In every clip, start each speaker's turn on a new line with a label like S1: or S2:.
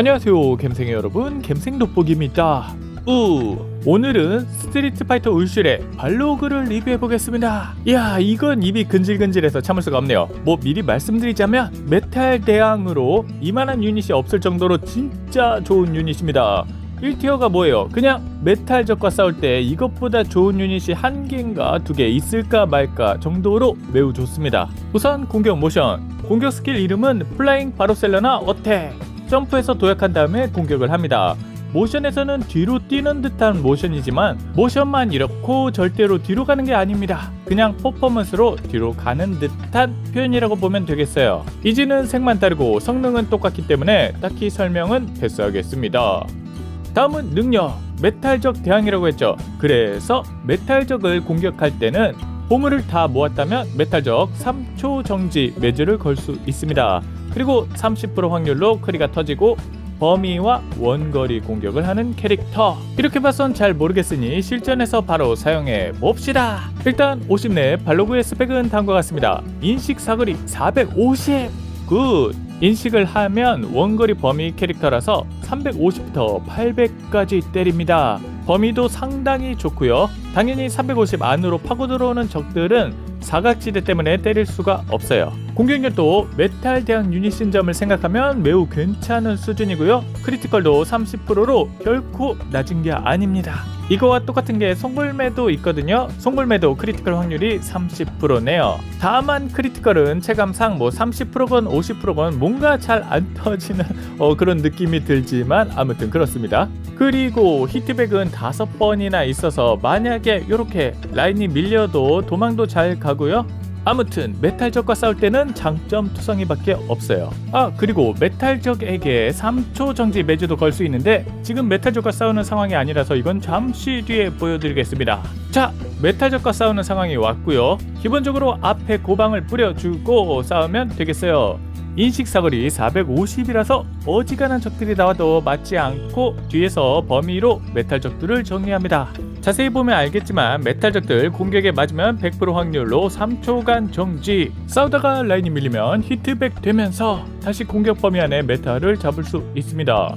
S1: 안녕하세요 갬생의 여러분 갬생 돋보기입니다 우 오늘은 스트리트 파이터 울슐의 발로그를 리뷰해 보겠습니다 이야 이건 입이 근질근질해서 참을 수가 없네요 뭐 미리 말씀드리자면 메탈 대항으로 이만한 유닛이 없을 정도로 진짜 좋은 유닛입니다 1티어가 뭐예요? 그냥 메탈 적과 싸울 때 이것보다 좋은 유닛이 한 개인가 두 개 있을까 말까 정도로 매우 좋습니다. 우선 공격 모션. 공격 스킬 이름은 플라잉 바로셀러나 어택. 점프해서 도약한 다음에 공격을 합니다. 모션에서는 뒤로 뛰는 듯한 모션이지만 모션만 이렇고 절대로 뒤로 가는 게 아닙니다. 그냥 퍼포먼스로 뒤로 가는 듯한 표현이라고 보면 되겠어요. 이지는 색만 다르고 성능은 똑같기 때문에 딱히 설명은 패스하겠습니다. 다음은 능력 메탈적 대항이라고 했죠 그래서 메탈적을 공격할 때는 보물을 다 모았다면 메탈적 3초 정지 매주를 걸 수 있습니다. 그리고 30% 확률로 크리가 터지고 범위와 원거리 공격을 하는 캐릭터. 이렇게 봐선 잘 모르겠으니 실전에서 바로 사용해 봅시다. 일단 50 내 발로그의 스펙은 다음과 같습니다. 인식 사거리 450 굿! 인식을 하면 원거리 범위 캐릭터라서 350부터 800까지 때립니다. 범위도 상당히 좋고요. 당연히 350 안으로 파고 들어오는 적들은 사각지대 때문에 때릴 수가 없어요. 공격력도 메탈 대항 유닛인 점을 생각하면 매우 괜찮은 수준이고요. 크리티컬도 30%로 결코 낮은 게 아닙니다. 이거와 똑같은 게 송골매도 있거든요. 송골매도 크리티컬 확률이 30%네요. 다만 크리티컬은 체감상 뭐 30%건 50%건 뭔가 잘 안 터지는 어, 그런 느낌이 들지만 아무튼 그렇습니다. 그리고 히트백은 다섯 번이나 있어서 만약에 이렇게 라인이 밀려도 도망도 잘 가고요. 아무튼 메탈적과 싸울 때는 장점 투성이밖에 없어요. 아 그리고 메탈적에게 3초 정지 매주도 걸 수 있는데 지금 메탈적과 싸우는 상황이 아니라서 이건 잠시 뒤에 보여드리겠습니다. 자 메탈적과 싸우는 상황이 왔고요. 기본적으로 앞에 고방을 뿌려주고 싸우면 되겠어요. 인식 사거리 450이라서 어지간한 적들이 나와도 맞지 않고 뒤에서 범위로 메탈 적들을 정리합니다. 자세히 보면 알겠지만 메탈 적들 공격에 맞으면 100% 확률로 3초간 정지 싸우다가 라인이 밀리면 히트백 되면서 다시 공격 범위 안에 메탈을 잡을 수 있습니다.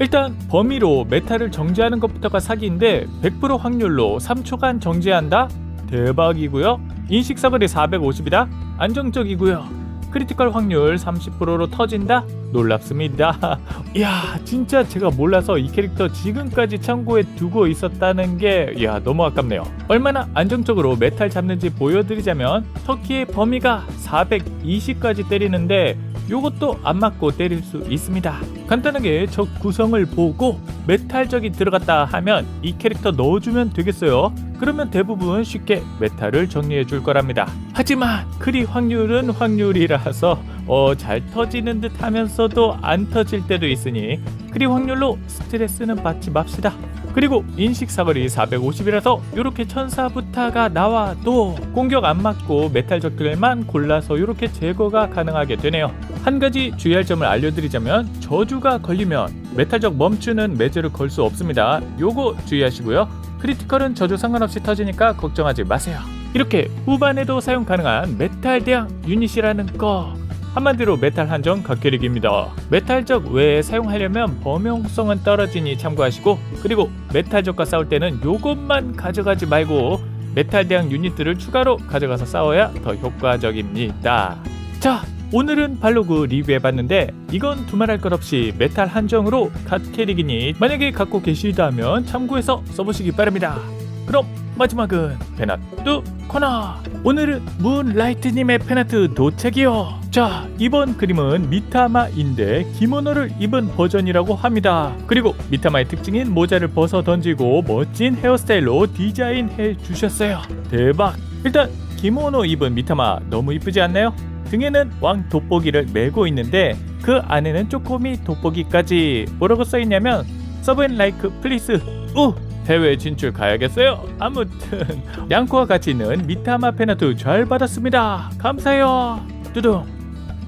S1: 일단 범위로 메탈을 정지하는 것부터가 사기인데 100% 확률로 3초간 정지한다? 대박이고요. 인식 사거리 450이다? 안정적이고요. 크리티컬 확률 30%로 터진다? 놀랍습니다. 이야, 진짜 제가 몰라서 이 캐릭터 지금까지 참고에 두고 있었다는 게, 이야, 너무 아깝네요. 얼마나 안정적으로 메탈 잡는지 보여드리자면, 터키의 범위가 420까지 때리는데, 요것도 안 맞고 때릴 수 있습니다. 간단하게 적 구성을 보고 메탈적이 들어갔다 하면 이 캐릭터 넣어주면 되겠어요. 그러면 대부분 쉽게 메탈을 정리해 줄 거랍니다. 하지만 크리 확률은 확률이라서 어, 잘 터지는 듯 하면서도 안 터질 때도 있으니 크리 확률로 스트레스는 받지 맙시다. 그리고 인식 사거리 450이라서 이렇게 천사부타가 나와도 공격 안 맞고 메탈 적들만 골라서 이렇게 제거가 가능하게 되네요. 한 가지 주의할 점을 알려드리자면 저주가 걸리면 메탈적 멈추는 매제를 걸 수 없습니다. 요거 주의하시고요. 크리티컬은 저주 상관없이 터지니까 걱정하지 마세요. 이렇게 후반에도 사용 가능한 메탈 대항 유닛이라는 거 한마디로 메탈 한정 각캐릭입니다. 메탈적 외에 사용하려면 범용성은 떨어지니 참고하시고 그리고 메탈적과 싸울 때는 요것만 가져가지 말고 메탈 대항 유닛들을 추가로 가져가서 싸워야 더 효과적입니다. 자 오늘은 발로그 리뷰해봤는데 이건 두말할 것 없이 메탈 한정으로 갓 캐릭이니 만약에 갖고 계시다면 참고해서 써보시기 바랍니다. 그럼 마지막은 페나트 코너. 오늘은 문라이트님의 페나트 도책이요. 자 이번 그림은 미타마인데 기모노를 입은 버전이라고 합니다. 그리고 미타마의 특징인 모자를 벗어 던지고 멋진 헤어스타일로 디자인해 주셨어요. 대박! 일단 기모노 입은 미타마 너무 이쁘지 않나요? 등에는 왕 돋보기를 메고 있는데 그 안에는 쪼꼬미 돋보기까지 뭐라고 써있냐면 서브 앤 라이크 플리스. 우 해외 진출 가야겠어요. 아무튼 양코와 같이 있는 미타마 페나트 잘 받았습니다. 감사해요. 뚜둥.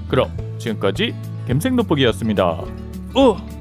S1: 그럼 지금까지 갬생 돋보기였습니다. 우.